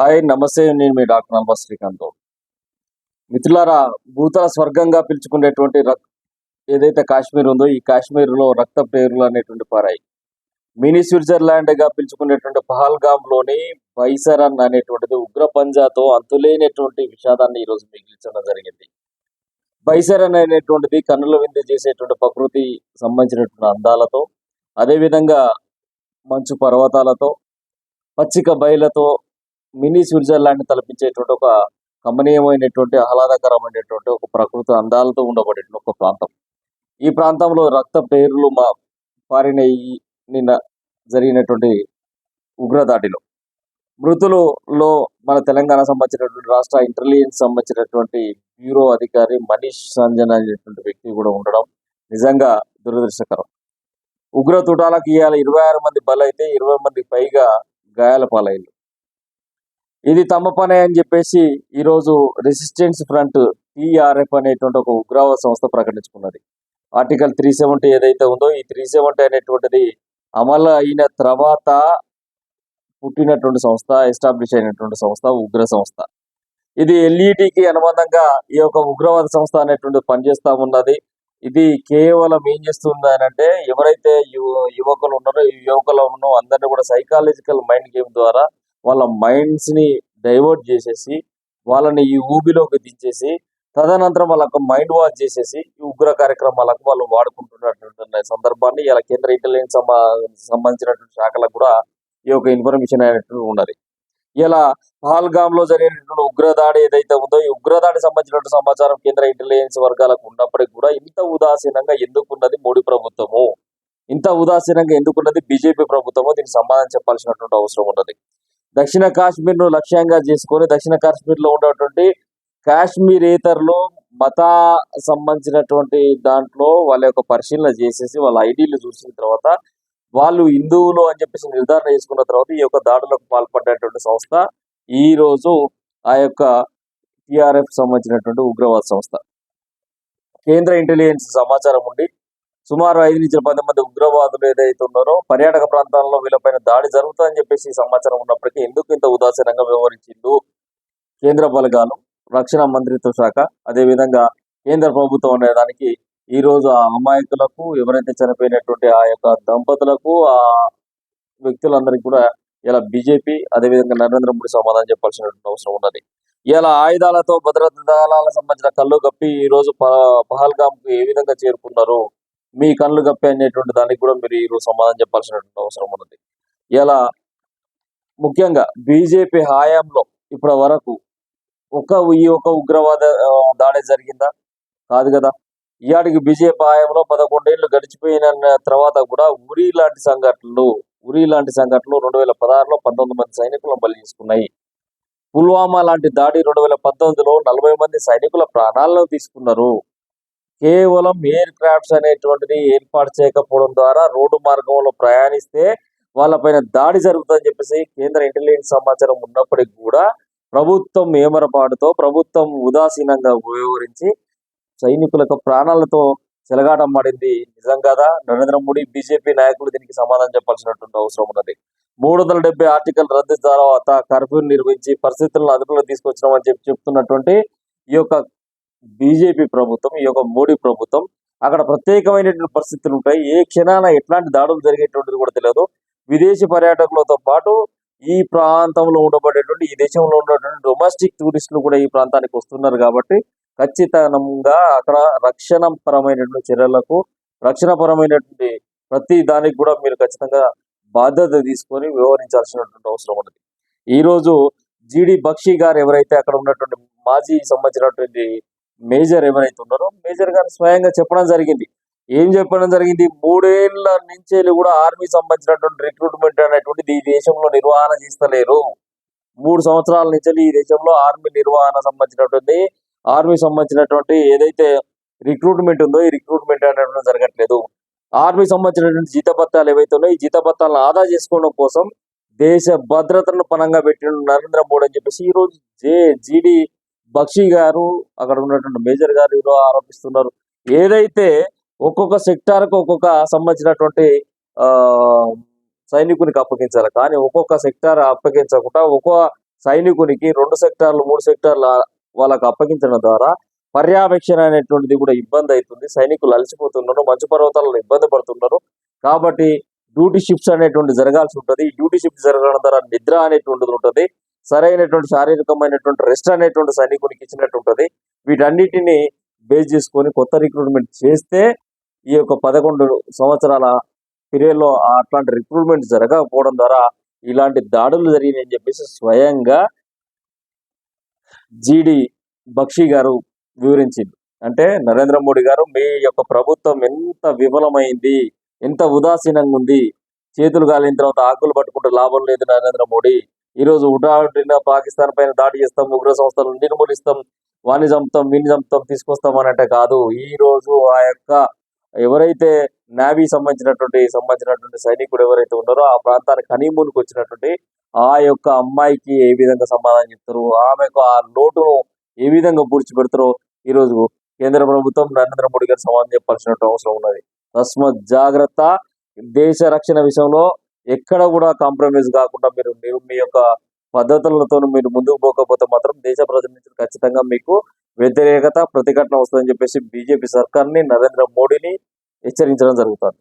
Hi నమస్తే. నేను మీ doctor Nalwa Srikanth. మిథులారా భూతల స్వర్గంగా పిలుచుకునేటువంటి రక్ ఏదైతే కాశ్మీర్ ఉందో ఈ కాశ్మీర్లో రక్త పేరులు అనేటువంటి పారాయి. మినీ స్విట్జర్లాండ్గా పిలుచుకునేటువంటి పహల్గామ్లోని బైసరన్ అనేటువంటిది ఉగ్ర పంజాతో అంతులేనటువంటి విషాదాన్ని ఈరోజు మిగిల్చడం జరిగింది. బైసరన్ అనేటువంటిది కన్నుల విందు చేసేటువంటి ప్రకృతి సంబంధించినటువంటి అందాలతో అదేవిధంగా మంచు పర్వతాలతో పచ్చిక బయలతో మినీ స్విట్జర్లాండ్ తలపించేటువంటి ఒక కమనీయమైనటువంటి ఆహ్లాదకరమైనటువంటి ఒక ప్రకృతి అందాలతో ఉండబడి ఒక ప్రాంతం. ఈ ప్రాంతంలో రక్త పేర్లు మా పారిన ఈ నిన్న జరిగినటువంటి ఉగ్రదాడిలో. మృతులలో మన తెలంగాణ సంబంధించినటువంటి రాష్ట్ర ఇంటెలిజెన్స్ సంబంధించినటువంటి బ్యూరో అధికారి మనీష్ సంజన్ అనేటువంటి వ్యక్తి కూడా ఉండడం నిజంగా దురదృష్టకరం. ఉగ్ర తుటాలకు ఇవాళ ఇరవై ఆరు మంది బలైతే ఇరవై మందికి పైగా గాయాల పాలయ్యారు ఇది తమ పనే అని చెప్పేసి ఈరోజు రెసిస్టెన్స్ ఫ్రంట్ టిఆర్ఎఫ్ అనేటువంటి ఒక ఉగ్రవాద సంస్థ ప్రకటించుకున్నది. ఆర్టికల్ త్రీ సెవెంటీ ఏదైతే ఉందో ఈ త్రీ సెవెంటీ అనేటువంటిది అమలు అయిన తర్వాత పుట్టినటువంటి సంస్థ ఎస్టాబ్లిష్ అయినటువంటి సంస్థ ఉగ్ర సంస్థ. ఇది ఎల్ఈటికి అనుబంధంగా ఈ యొక్క ఉగ్రవాద సంస్థ అనేటువంటి పనిచేస్తా ఉన్నది. ఇది కేవలం ఏం చేస్తుంది అని అంటే ఎవరైతే యువ యువకులు ఉన్నారో ఈ యువకులను అందరినీ కూడా సైకాలజికల్ మైండ్ గేమ్ ద్వారా వాళ్ళ మైండ్స్ని డైవర్ట్ చేసేసి వాళ్ళని ఈ ఊబిలోకి దించేసి తదనంతరం వాళ్ళకు మైండ్ వాష్ చేసేసి ఈ ఉగ్ర కార్యక్రమాలకు వాళ్ళు వాడుకుంటున్నటువంటి సందర్భాన్ని ఇలా కేంద్ర ఇంటెలిజెన్స్ సంబంధించినటువంటి శాఖలకు కూడా ఈ యొక్క ఇన్ఫర్మేషన్ అయినట్టు ఉన్నది. ఇలా పహల్గామ్లో జరిగినటువంటి ఉగ్రదాడి ఏదైతే ఉందో ఈ ఉగ్రదాడి సంబంధించినటువంటి సమాచారం కేంద్ర ఇంటెలిజెన్స్ వర్గాలకు ఉన్నప్పటికీ కూడా ఇంత ఉదాసీనంగా ఎందుకున్నది మోడీ ప్రభుత్వము? ఇంత ఉదాసీనంగా ఎందుకున్నది బీజేపీ ప్రభుత్వము? దీనికి సమాధానం చెప్పాల్సినటువంటి అవసరం ఉన్నది. దక్షిణ కాశ్మీర్ను లక్ష్యంగా చేసుకొని దక్షిణ కాశ్మీర్లో ఉన్నటువంటి కాశ్మీరేతరులు మత సంబంధించినటువంటి దాంట్లో వాళ్ళ యొక్క పరిశీలన చేసేసి వాళ్ళ ఐడీలు చూసిన తర్వాత వాళ్ళు హిందువులు అని చెప్పేసి నిర్ధారణ చేసుకున్న తర్వాత ఈ యొక్క దాడులకు పాల్పడ్డటువంటి సంస్థ ఈ రోజు ఆ యొక్క టిఆర్ఎఫ్ సంబంధించినటువంటి ఉగ్రవాద సంస్థ. కేంద్ర ఇంటెలిజెన్స్ సమాచారం ఉండి సుమారు ఐదు నుంచి పది మంది ఉగ్రవాదులు ఏదైతే ఉన్నారో పర్యాటక ప్రాంతాల్లో వీళ్ళపైన దాడి జరుగుతుందని చెప్పేసి సమాచారం ఉన్నప్పటికీ ఎందుకు ఇంత ఉదాసీనంగా వ్యవహరించిండు కేంద్ర బలగాలు రక్షణ మంత్రిత్వ శాఖ. అదేవిధంగా కేంద్ర ప్రభుత్వం అనే దానికి ఈ రోజు ఆ అమాయకులకు ఎవరైతే చనిపోయినటువంటి ఆ యొక్క దంపతులకు ఆ వ్యక్తులందరికీ కూడా ఇలా బీజేపీ అదేవిధంగా నరేంద్ర మోడీ సమాధానం చెప్పాల్సినటువంటి అవసరం ఉన్నది. ఇలా ఆయుధాలతో భద్రతా దళాలకు సంబంధించిన కళ్ళు కప్పి ఈ రోజు పహల్గామ్కు ఏ విధంగా చేరుకున్నారు? మీ కళ్ళు కప్పే అనేటువంటి దానికి కూడా మీరు ఈరోజు సమాధానం చెప్పాల్సినటువంటి అవసరం ఉన్నది. ఇలా ముఖ్యంగా బీజేపీ హయాంలో ఇప్పటి వరకు ఒక ఈ ఒక ఉగ్రవాద దాడి జరిగిందా? కాదు కదా. ఇయాడికి బీజేపీ హయాంలో పదకొండేళ్ళు గడిచిపోయిన తర్వాత కూడా ఉరి లాంటి సంఘటనలు ఉరి లాంటి సంఘటనలు రెండు వేల పదహారులో పంతొమ్మిది మంది సైనికులను బలి తీసుకున్నాయి పుల్వామా లాంటి దాడి రెండు వేల పంతొమ్మిదిలో నలభై మంది సైనికుల ప్రాణాలను తీసుకున్నారు. కేవలం ఎయిర్ క్రాఫ్ట్స్ అనేటువంటిది ఏర్పాటు చేయకపోవడం ద్వారా రోడ్డు మార్గంలో ప్రయాణిస్తే వాళ్ళపైన దాడి జరుగుతుందని చెప్పేసి కేంద్ర ఇంటెలిజెన్స్ సమాచారం ఉన్నప్పటికీ కూడా ప్రభుత్వం ఏమరపాటుతో ప్రభుత్వం ఉదాసీనంగా వ్యవహరించి సైనికులకు ప్రాణాలతో చెలగాటం పడింది నిజం కదా? నరేంద్ర మోడీ బీజేపీ నాయకులు దీనికి సమాధానం చెప్పాల్సినటువంటి అవసరం ఉన్నది. మూడు వందల డెబ్బై ఆర్టికల్ రద్దు తర్వాత కర్ఫ్యూ నిర్వహించి పరిస్థితులను అదుపులో తీసుకొచ్చినామని చెప్పి చెప్తున్నటువంటి ఈ యొక్క బీజేపీ ప్రభుత్వం ఈ యొక్క మోడీ ప్రభుత్వం అక్కడ ప్రత్యేకమైనటువంటి పరిస్థితులు ఉంటాయి. ఏ క్షణాన ఎట్లాంటి దాడులు జరిగేటువంటిది కూడా తెలియదు. విదేశీ పర్యాటకులతో పాటు ఈ ప్రాంతంలో ఉండబడేటువంటి ఈ దేశంలో ఉన్నటువంటి డొమెస్టిక్ టూరిస్టులు కూడా ఈ ప్రాంతానికి వస్తున్నారు కాబట్టి ఖచ్చితంగా అక్కడ రక్షణ పరమైనటువంటి చర్యలకు రక్షణ పరమైనటువంటి ప్రతి దానికి కూడా మీరు ఖచ్చితంగా బాధ్యత తీసుకొని వ్యవహరించాల్సినటువంటి అవసరం ఉన్నది. ఈ రోజు జిడి బక్షి గారు ఎవరైతే అక్కడ ఉన్నటువంటి మాజీ సంబంధించినటువంటి మేజర్ ఎవరైతే ఉన్నారో మేజర్ గారు స్వయంగా చెప్పడం జరిగింది. ఏం చెప్పడం జరిగింది? మూడేళ్ళ నుంచి కూడా ఆర్మీ సంబంధించినటువంటి రిక్రూట్మెంట్ అనేటువంటిది ఈ దేశంలో నిర్వహణ చేస్తలేరు. మూడు సంవత్సరాల నుంచి ఈ దేశంలో ఆర్మీ నిర్వహణ సంబంధించినటువంటి ఆర్మీ సంబంధించినటువంటి ఏదైతే రిక్రూట్మెంట్ ఉందో ఈ రిక్రూట్మెంట్ అనేటువంటి జరగట్లేదు. ఆర్మీ సంబంధించినటువంటి జీతభత్యాలు ఏవైతే ఉన్నాయో ఈ జీతభత్యాలను ఆదా చేసుకోవడం కోసం దేశ భద్రతను పనంగా పెట్టిన నరేంద్ర మోడీ అని చెప్పేసి ఈ రోజు జే జిడి బక్షి గారు అక్కడ ఉన్నటువంటి మేజర్ గారు ఈరోజు ఆరోపిస్తున్నారు. ఏదైతే ఒక్కొక్క సెక్టార్కు ఒక్కొక్క సంబంధించినటువంటి ఆ సైనికునికి అప్పగించాలి. కానీ ఒక్కొక్క సెక్టార్ అప్పగించకుండా ఒక్కో సైనికునికి రెండు సెక్టార్లు మూడు సెక్టార్లు వాళ్ళకు అప్పగించడం ద్వారా పర్యవేక్షణ అనేటువంటిది కూడా ఇబ్బంది అవుతుంది. సైనికులు అలసిపోతున్నారు మంచు పర్వతాలలో ఇబ్బంది పడుతున్నారు. కాబట్టి డ్యూటీ షిఫ్ట్స్ అనేటువంటి జరగాల్సి ఉంటుంది. డ్యూటీ షిఫ్ట్ జరగడం ద్వారా నిద్ర అనేటువంటిది ఉంటుంది. సరైనటువంటి శారీరకమైనటువంటి రెస్ట్ అనేటువంటి సైనికునికి ఇచ్చినట్టు ఉంటుంది. వీటన్నిటిని బేస్ చేసుకొని కొత్త రిక్రూట్మెంట్ చేస్తే ఈ యొక్క పదకొండు సంవత్సరాల పీరియడ్లో అట్లాంటి రిక్రూట్మెంట్ జరగకపోవడం ద్వారా ఇలాంటి దాడులు జరిగినాయని చెప్పేసి స్వయంగా జీడి బక్షి గారు వివరించింది అంటే నరేంద్ర మోడీ గారు మీ యొక్క ప్రభుత్వం ఎంత విఫలమైంది ఎంత ఉదాసీనంగా ఉంది చేతులు కాలిన తర్వాత ఆకులు పట్టుకుంటే లాభం లేదు నరేంద్ర మోడీ. ఈ రోజు ఉటాటిన పాకిస్తాన్ పైన దాడి చేస్తాం ఉగ్ర సంస్థలను నిర్మూలిస్తాం వాణి చంపుతాం వీని చంపుతాం తీసుకొస్తాం అన్నట్టే కాదు. ఈ రోజు ఆ యొక్క ఎవరైతే నావీ సంబంధించినటువంటి సంబంధించినటువంటి సైనికుడు ఎవరైతే ఉన్నారో ఆ ప్రాంతానికి హనీమూన్కి వచ్చినటువంటి ఆ యొక్క అమ్మాయికి ఏ విధంగా సమాధానం చెప్తారు ఆమెకు ఆ లోటును ఏ విధంగా పూడ్చిపెడతారో ఈ రోజు కేంద్ర ప్రభుత్వం నరేంద్ర మోడీ గారు సమాధానం చెప్పాల్సిన అవసరం ఉన్నది. తస్మత్ జాగ్రత్త దేశ రక్షణ విషయంలో ఎక్కడ కూడా కాంప్రమైజ్ కాకుండా మీరు మీరు మీ యొక్క పద్ధతులతో మీరు ముందుకు పోకపోతే మాత్రం దేశ ప్రజల నుంచి ఖచ్చితంగా మీకు వ్యతిరేకత ప్రతిఘటన వస్తుందని చెప్పేసి బీజేపీ సర్కార్ని నరేంద్ర మోడీని హెచ్చరించడం జరుగుతుంది.